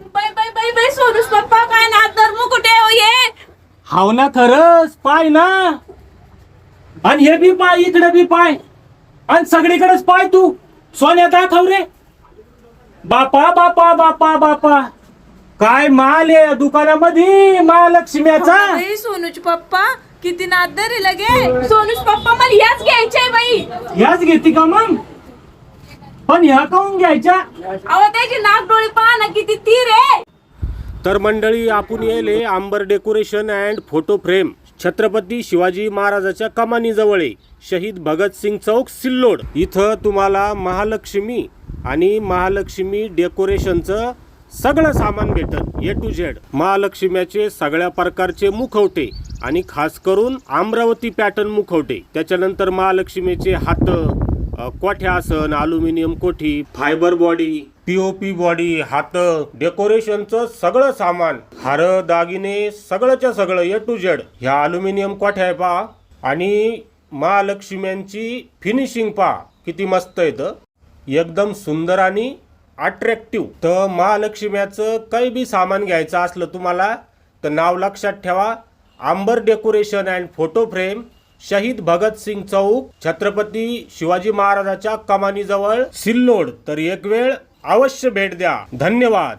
बाई बाई बाई बाई सोनूस पप्पा काय ना तर मुकुटे हो ये. हाव ना खरंच पाय ना. आणि हे बी पाय इकडे बी पाय. आणि सगळीकडेच पाय तू. सोन्या दाखव रे. बापा बापा बापा बापा. काय माल आहे या दुकानामध्ये महालक्ष्म्याचा बाई सोनूच पप्पा किती नादर लगे सोनूच पप्पा मला याच घ्यायचंय बाई. याच घेते का मग? पण ह्या काऊन घ्यायच्या? अहो त्याची नाक डोळे पहा ना किती तीर आहे. तर मंडळी आपण येले Amber decoration and photo frame. Chhatrapati Shivaji महाराजाच्या कमानीजवळ आहे शहीद भगतसिंग चौक सिल्लोड. इथं तुम्हाला महालक्ष्मी आणि महालक्ष्मी डेकोरेशनचं सगळं सामान भेटल ए टू झेड. महालक्ष्म्याचे सगळ्या प्रकारचे मुखवटे आणि खास करून अमरावती पॅटर्न मुखवटे. त्याच्यानंतर महालक्ष्मीचे हात कोठ्या आसन अल्युमिनियम कोठी फायबर बॉडी पीओपी बॉडी हात डेकोरेशनचं सगळं सामान. हार दागिने सगळंच्या सगळं ए टू जेड ह्या अल्युमिनियम कोठ्या आहे पहा आणि महालक्ष्म्यांची फिनिशिंग पहा किती मस्त येतं एकदम सुंदर आणि अट्रॅक्टिव्ह तर महालक्ष्म्याचं काही बी सामान घ्यायचं असलं तुम्हाला तर नाव लक्षात ठेवा. Amber decoration and photo frame Shaheed Bhagat Singh चौक छत्रपती शिवाजी महाराजाच्या कमानीजवळ सिल्लोड. तर एक वेळ अवश्य भेट द्या. धन्यवाद.